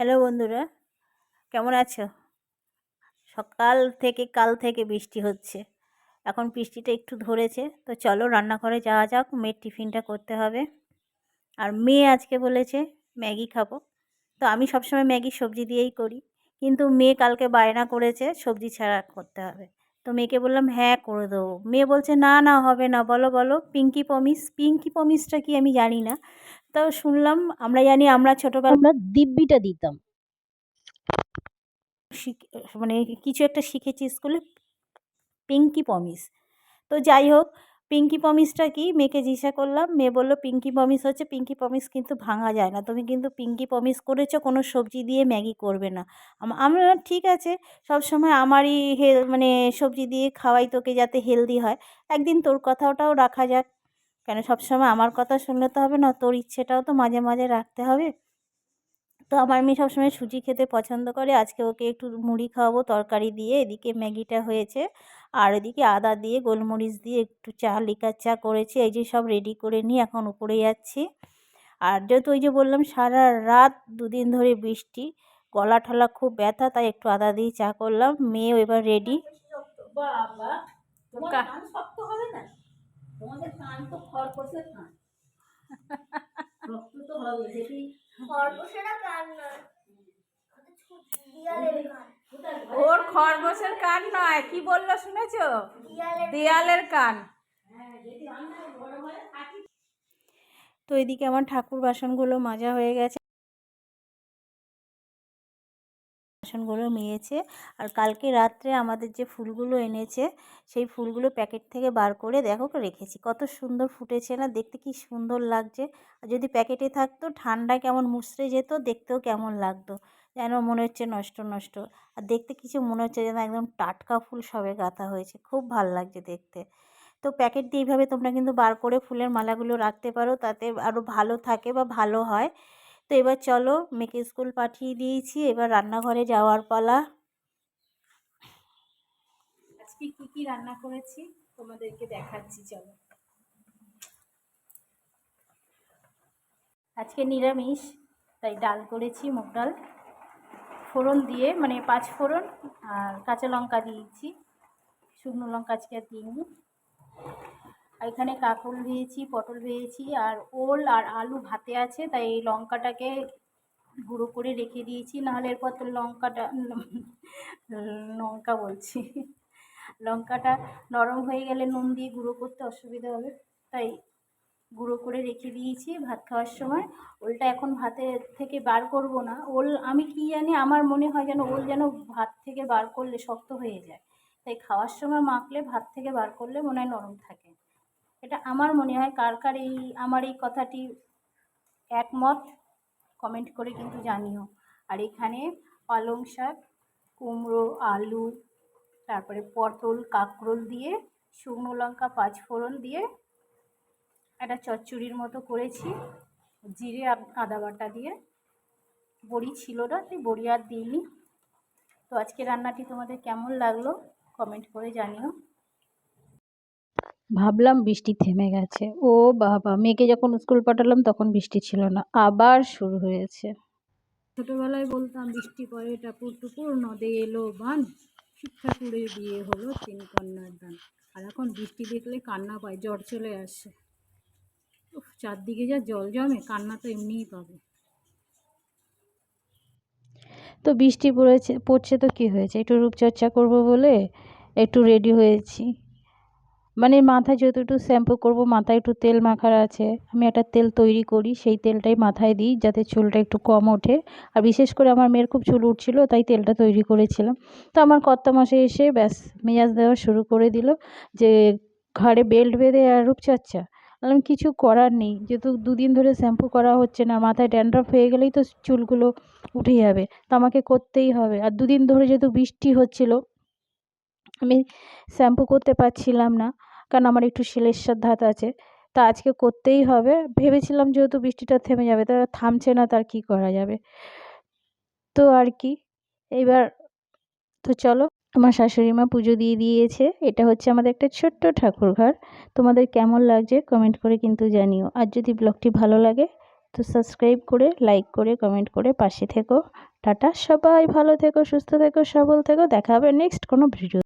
Hello বন্ধুরা, কেমন আছো? সকাল থেকে কাল থেকে বৃষ্টি হচ্ছে। এখন বৃষ্টিটা একটু ধরেছে, তো চলো রান্নাঘরে যাওয়া যাক, মেয়ের টিফিনটা করতে হবে। আর মেয়ে আজকে বলেছে, ম্যাগি খাব। তো আমি সবসময় ম্যাগি সবজি দিয়েই করি, কিন্তু মেয়ে কালকে বায়না করেছে, সবজি ছাড়া করতে হবে। তো মেয়েকে বললাম হ্যাঁ করে দেবো। মেয়ে বলছে, না না, হবে না। বলো বলো, পিঙ্কি পমিস, পিঙ্কি পমিসটা কি আমি জানি না। তো শুনলাম আমরা জানি আমরা ছোটোবেলা আমরা দিব্যিটা দিতাম। মানে কিছু একটা শিখেছি স্কুলে পিঙ্কি পমিস। তো যাই হোক পিঙ্কি পমিসটা কি? মেয়েকে জিজ্ঞাসা করলাম মেয়ে বলল পিঙ্কি পমিস হচ্ছে পিঙ্কি পমিস কিন্তু ভাঙা যায় না। তুমি কিন্তু পিঙ্কি পমিস করেছ কোনো সবজি দিয়ে ম্যাগি করবে না। আমরা ঠিক আছে সব সময় আমারই হেল মানে সবজি দিয়ে খাওয়াই তোকে যাতে হেলদি হয়। একদিন তোর কথাটাও রাখা যাক। কেন সবসময় আমার কথা শুনলে তো হবে না তোর ইচ্ছেটাও তো মাঝে মাঝে রাখতে হবে। তো আমার মেয়ে সবসময় সুজি খেতে পছন্দ করে আজকে ওকে একটু মুড়ি খাওয়াবো তরকারি দিয়ে এদিকে ম্যাগিটা হয়েছে আর এদিকে আদা দিয়ে গোলমরিচ দিয়ে একটু চা লিকার চা করেছি এই যে সব রেডি করে নিয়ে এখন উপরে যাচ্ছি। আর যেহেতু ওই যে বললাম সারা রাত দুদিন ধরে বৃষ্টি গলা ঠলা খুব ব্যথা তাই একটু আদা দিয়ে চা করলাম মেয়েও এবার রেডি বাবা তোমাদের কান তো কান। শক্ত তো হবে দেখি খরগোশেরা কান নয়। ওর খরগোশের কান নয় কি বলল শুনেছো? দিয়ালের দেয়ালের কান। তো এদিকে আমার ঠাকুর বাসনগুলো মাজা হয়ে গেছে। বাসনগুলো মেয়েছে। আর কালকে রাত্রে আমাদের যে ফুলগুলো এনেছে, সেই ফুলগুলো প্যাকেট থেকে বার করে দেখো রেখেছি। কত সুন্দর ফুটেছে না, দেখতে কি সুন্দর লাগছে। আর যদি প্যাকেটে থাকতো, ঠান্ডা কেমন মুচড়ে যেত, দেখতেও কেমন লাগতো। যেন মনে হচ্ছে নষ্ট নষ্ট। আর দেখতে কিছু মনে হচ্ছে যেন একদম টাটকা ফুল সবে গাঁথা হয়েছে। খুব ভালো লাগছে দেখতে। তো প্যাকেট দিয়ে এইভাবে তোমরা কিন্তু বার করে ফুলের মালাগুলো রাখতে পারো, তাতে আরও ভালো থাকে বা ভালো হয়। তো এবার চলো মেয়েকে স্কুল পাঠিয়ে দিয়েছি। এবার রান্নাঘরে যাওয়ার পালা। আজকে কি কি রান্না করেছি তোমাদেরকে দেখাচ্ছি, চলো। আজকে নিরামিষ, তাই ডাল করেছি, মুগ ডাল। ফোড়ন দিয়ে মানে পাঁচ ফোড়ন আর কাঁচা লঙ্কা দিয়েছি। শুকনো লঙ্কা আজকে আর দিইনি। আর এখানে কাঁকরোল ভেজেছি, পটল ভেজেছি, আর ওল আর আলু ভাতে আছে, তাই এই লঙ্কাটাকে গুঁড়ো করে রেখে দিয়েছি, নাহলে এরপর তো লঙ্কাটা, লঙ্কা বলছি, লঙ্কাটা নরম হয়ে গেলে নুন দিয়ে গুঁড়ো করতে অসুবিধা হবে, তাই গুঁড়ো করে রেখে দিয়েছি ভাত খাওয়ার সময়। ওলটা এখন ভাতের থেকে বার করব না, ওল আমি কি জানি, আমার মনে হয় যেন ওল যেন ভাত থেকে বার করলে শক্ত হয়ে যায়, তাই খাওয়ার সময় মাখলে ভাত থেকে বার করলে মনে হয় নরম থাকে। এটা আমার মনে হয় কার কার এই, আমার এই কথাটি একমত কমেন্ট করে কিন্তু জানিও। আর এখানে পালং শাক, কুমড়ো, আলু, তারপরে পটল, কাঁকরোল দিয়ে, শুকনো লঙ্কা পাঁচ ফোড়ন দিয়ে একটা চচ্চড়ির মতো করেছি। জিরে, আদা বাটা দিয়ে। বড়ি ছিল না, তাই বড়ি আর দিইনি। তো আজকে রান্নাটি তোমাদের কেমন লাগল কমেন্ট করে জানিও। ভাবলাম বৃষ্টি থেমে গেছে। ও বাবা মেয়েকে যখন স্কুল পাঠালাম তখন বৃষ্টি ছিল না আবার শুরু হয়েছে। ছোটবেলায় বলতাম বৃষ্টি পরে টাপুর টুপুর নদে এলো বান শিক্ষাপুরের বিয়ে হলো তিন কন্যার দান। আর এখন বৃষ্টি দেখলে কান্না পায় জ্বর চলে আসে। চারদিকে যা জল জমে কান্না তো এমনিই পাবে। তো বৃষ্টি পড়েছে পড়ছে তো কি হয়েছে? একটু রূপচর্চা করব বলে একটু রেডি হয়েছি। মানে মাথায় যেহেতু শ্যাম্পু করব, মাথায় একটু তেল মাখার আছে, আমি একটা তেল তৈরি করি, সেই তেলটাই মাথায় দিই যাতে চুলটা একটু কম ওঠে। আর বিশেষ করে আমার মেয়ের খুব চুল উঠছিল, তাই তেলটা তৈরি করেছিলাম। তো আমার কর্তা মাসে এসে ব্যাস মেজাজ দেওয়া শুরু করে দিল যে, ঘাড়ে বেল্ট বেঁধে আর রূপচর্চা। বললাম, কিছু করার নেই, যেহেতু দুদিন ধরে শ্যাম্পু করা হচ্ছে না, মাথায় ড্যান্ড্রফ হয়ে গেলেই তো চুলগুলো উঠে যাবে, তো আমাকে করতেই হবে। আর দুদিন ধরে যেহেতু বৃষ্টি হচ্ছিল, আমি শ্যাম্পু করতে পারছিলাম না। কারণ আমার একটু শিলেশ্বর ধাত আছে। তা আজকে করতেই হবে। ভেবেছিলাম যেহেতু বৃষ্টিটা থেমে যাবে, তা থামছে না তার কী করা যাবে? তো আর কি। এইবার তো চলো, আমার শাশুড়ি মা পুজো দিয়ে দিয়েছে। এটা হচ্ছে আমাদের একটা ছোট্ট ঠাকুর ঘর তোমাদের কেমন লাগছে কমেন্ট করে কিন্তু জানিও। আর যদি ব্লগটি ভালো লাগে, তো সাবস্ক্রাইব করে, লাইক করে, কমেন্ট করে পাশে থেকো। টাটা, সবাই ভালো থেকো, সুস্থ থেকো, সবল থেকো। দেখা হবে নেক্সট কোনো ভিডিও